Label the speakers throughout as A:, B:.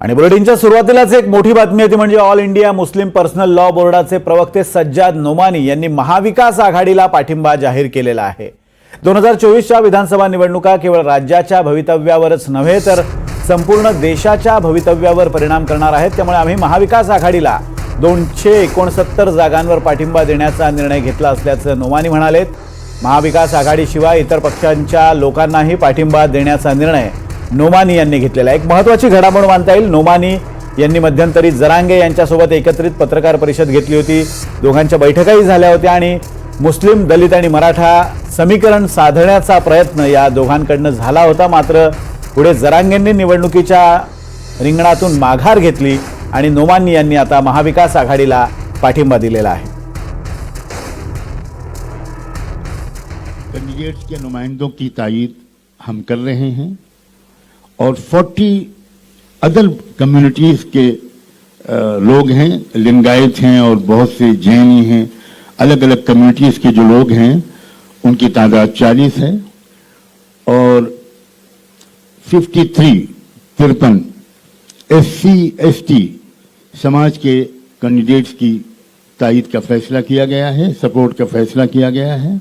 A: आणि बुलेटिनच्या सुरुवातीलाच एक मोठी बातमी होती म्हणजे All India Muslim Personal Law बोर्डाचे प्रवक्ते सज्जाद नोमानी यांनी महाविकास आघाडीला पाठिंबा जाहीर केलेला आहे. दोन हजार चोवीसच्या विधानसभा निवडणुका केवळ राज्याच्या भवितव्यावरच नव्हे तर संपूर्ण देशाच्या भवितव्यावर परिणाम करणार आहेत. त्यामुळे आम्ही महाविकास आघाडीला दोनशे एकोणसत्तर जागांवर पाठिंबा देण्याचा निर्णय घेतला असल्याचं नोमानी म्हणालेत. महाविकास आघाडीशिवाय इतर पक्षांच्या लोकांनाही पाठिंबा देण्याचा निर्णय नोमानी यांनी घेतलेला एक महत्त्वाची घडामोड मानता येईल. नोमानी यांनी मध्यंतरी जरांगे यांच्यासोबत एकत्रित पत्रकार परिषद घेतली होती. दोघांच्या बैठकाही झाल्या होत्या आणि मुस्लिम दलित आणि मराठा समीकरण साधण्याचा प्रयत्न या दोघांकडनं झाला होता. मात्र पुढे जरांगेंनी निवडणुकीच्या रिंगणातून माघार घेतली आणि नोमानी यांनी आता महाविकास आघाडीला पाठिंबा दिलेला आहे.
B: कैंडिडेट्स के नुमाइंदों की तायद हम कर रहे हैं। और 40 अदर कम्युनिटीज के लोग हैं, लिंगायत हैं और बहुत से जैनी हैं। अलग अलग कम्युनिटीज के जो लोग हैं, उनकी तादाद 40 है और 53 तिरपन एस सी, एस टी समाज के कैंडिडेट्स की तायद का फैसला किया गया है सपोर्ट का फैसला किया गया है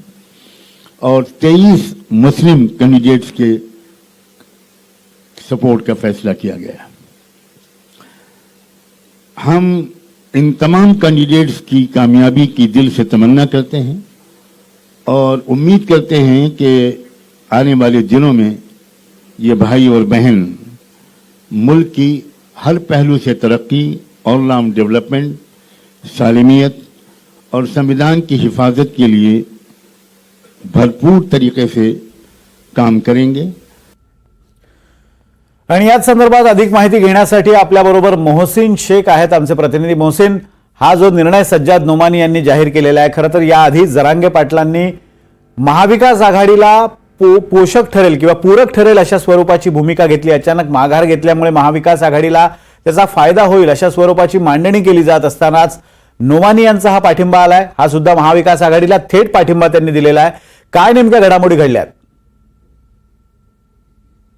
B: और 23 मुस्लिम कैंडिडेट्स के सपोर्ट का फैसला किया गया हम इन तमाम कैंडिडेट्स की कामयाबी की दिल से तमन्ना करते हैं और उम्मीद करते हैं कि आने वाले दिनों में ये भाई और बहन मुल्क की हर पहलू से तरक्की ऑल राउंड डेवलपमेंट सालिमियत और संविधान की हिफाजत के लिए भरपूर तरीके से काम करेंगे
A: आणि याच संदर्भात अधिक माहिती घेण्यासाठी आपल्याबरोबर मोहसिन शेख आहेत आमचे प्रतिनिधी. मोहसिन हा जो निर्णय सज्जाद नोमानी यांनी जाहीर केलेला आहे खरं तर याआधी जरांगे पाटलांनी महाविकास आघाडीला पो पोषक ठरेल किंवा पूरक ठरेल अशा स्वरूपाची भूमिका घेतली. अचानक माघार घेतल्यामुळे महाविकास आघाडीला त्याचा फायदा होईल अशा स्वरूपाची मांडणी केली जात असतानाच नोमानी यांचा हा पाठिंबा आलाय. हा सुद्धा महाविकास आघाडीला थेट पाठिंबा त्यांनी दिलेला आहे. काय नेमक्या घडामोडी घडल्यात?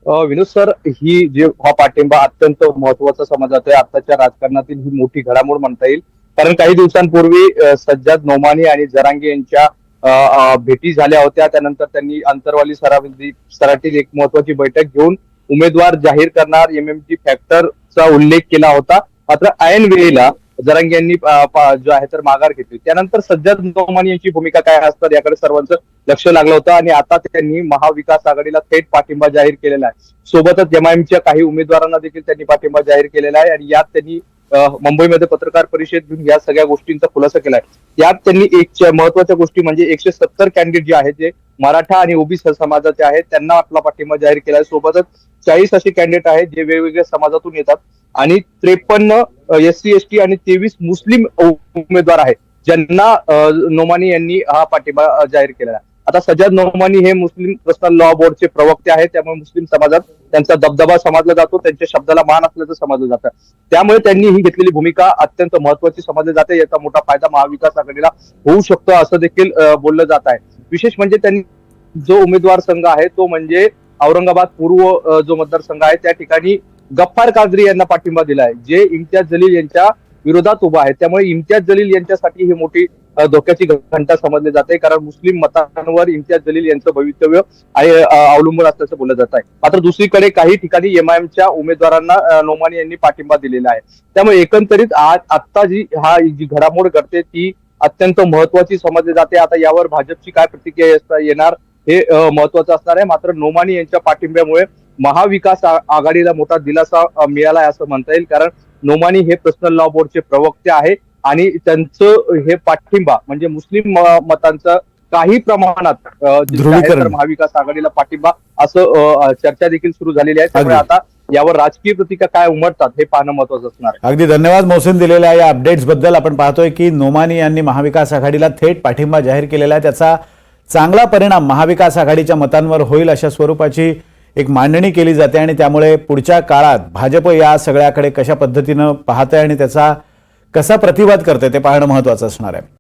C: विनोद सर ही जे हा पाठिंबा अत्यंत महत्त्वाचा समजत आहे. आताच्या राजकारणातील ही मोठी घडामोड म्हणता येईल. कारण काही दिवसांपूर्वी सज्जाद नोमानी आणि जरांगे यांच्या भेटी झाल्या होत्या. त्यानंतर त्यांनी अंतरवाली सरावती सराटीत एक महत्वाची बैठक घेऊन उमेदवार जाहीर करणार एमएमटी फॅक्टरचा उल्लेख केला होता. मात्र ऐन वेळेला जरांगे यांनी जो आहे तर माघार घेतली. त्यानंतर सज्जाद नोमानी यांची भूमिका काय असतात याकडे सर्वांचं लक्ष लागलं होतं आणि आता त्यांनी महाविकास आघाडीला थेट पाठिंबा जाहीर केलेला आहे. सोबतच एमआयएमच्या काही उमेदवारांना देखील त्यांनी पाठिंबा जाहीर केलेला आहे आणि यात त्यांनी मुंबईमध्ये पत्रकार परिषद घेऊन या सगळ्या गोष्टींचा खुलासा केलाय यात त्यांनी एक महत्त्वाच्या गोष्टी म्हणजे एकशे सत्तर कॅन्डिडेट जे आहेत जे मराठा आणि ओबीसी समाजाचे आहेत त्यांना आपला पाठिंबा जाहीर केलाय सोबतच चाळीस असे कॅन्डिडेट आहेत जे वेगवेगळ्या समाजातून येतात. आणि त्रेपन्न एस सी एस टी आणि तेवीस मुस्लिम उमेदवार आहेत ज्यांना नोमानी यांनी हा पाठिंबा जाहीर केलेला आहे. आता सजाद नोमानी हे मुस्लिम पर्सनल लॉ बोर्डचे प्रवक्ते आहेत त्यामुळे मुस्लिम समाजात त्यांचा दबदबा समजला जातो त्यांच्या शब्दाला मान असल्याचं समजलं जातं. त्यामुळे त्यांनी ही घेतलेली भूमिका अत्यंत महत्वाची समजली जाते याचा मोठा फायदा महाविकास आघाडीला होऊ शकतो असं देखील बोललं जात आहे. विशेष म्हणजे त्यांनी जो उमेदवार संघ आहे तो म्हणजे औरंगाबाद पूर्व जो मतदारसंघ आहे त्या ठिकाणी गफ्फार कादरी यांना पाठिंबा दिलाय. जे इम्तियाज जलील यांच्या विरोधात उभा आहे त्यामुळे इम्तियाज जलील यांच्यासाठी ही मोठी धोक्याची घंटा समजली जाते. कारण मुस्लिम मतांवर इम्तियाज जलील यांचं भवितव्य अवलंबून असल्याचं बोललं जात आहे. मात्र दुसरीकडे काही ठिकाणी एमआयएमच्या उमेदवारांना नोमानी यांनी पाठिंबा दिलेला आहे. त्यामुळे एकंदरीत आज आता जी हा जी घडामोड घडते ती अत्यंत महत्वाची समजली जाते. आता यावर भाजपची काय प्रतिक्रिया येणार हे महत्वाचं असणार आहे. मात्र नोमानी यांच्या पाठिंब्यामुळे महाविकास आघाडीला मोठा दिलासा मिळाला आहे असं म्हणता येईल. कारण नोमानी हे पर्सनल लॉ बोर्डचे प्रवक्ते आहे आणि त्यांचं हे पाठिंबा म्हणजे मुस्लिम मतांचं काही प्रमाणात महाविकास आघाडीला पाठिंबा असं चर्चा देखील सुरू झालेली आहे. त्यामुळे. आता यावर राजकीय प्रतिक्रिया काय उमटतात हे पाहणं महत्वाचं असणार आहे.
A: अगदी. धन्यवाद मोहसिन दिलेल्या या अपडेट्सबद्दल आपण पाहतोय की नोमानी यांनी महाविकास आघाडीला थेट पाठिंबा जाहीर केलेला आहे. त्याचा चांगला परिणाम महाविकास आघाडीच्या मतांवर होईल अशा स्वरूपाची एक मांडणी केली जाते आणि त्यामुळे पुढच्या काळात भाजप या सगळ्याकडे कशा पद्धतीनं पाहतंय आणि त्याचा कसा प्रतिवाद करते ते पाहणं महत्वाचं असणार आहे.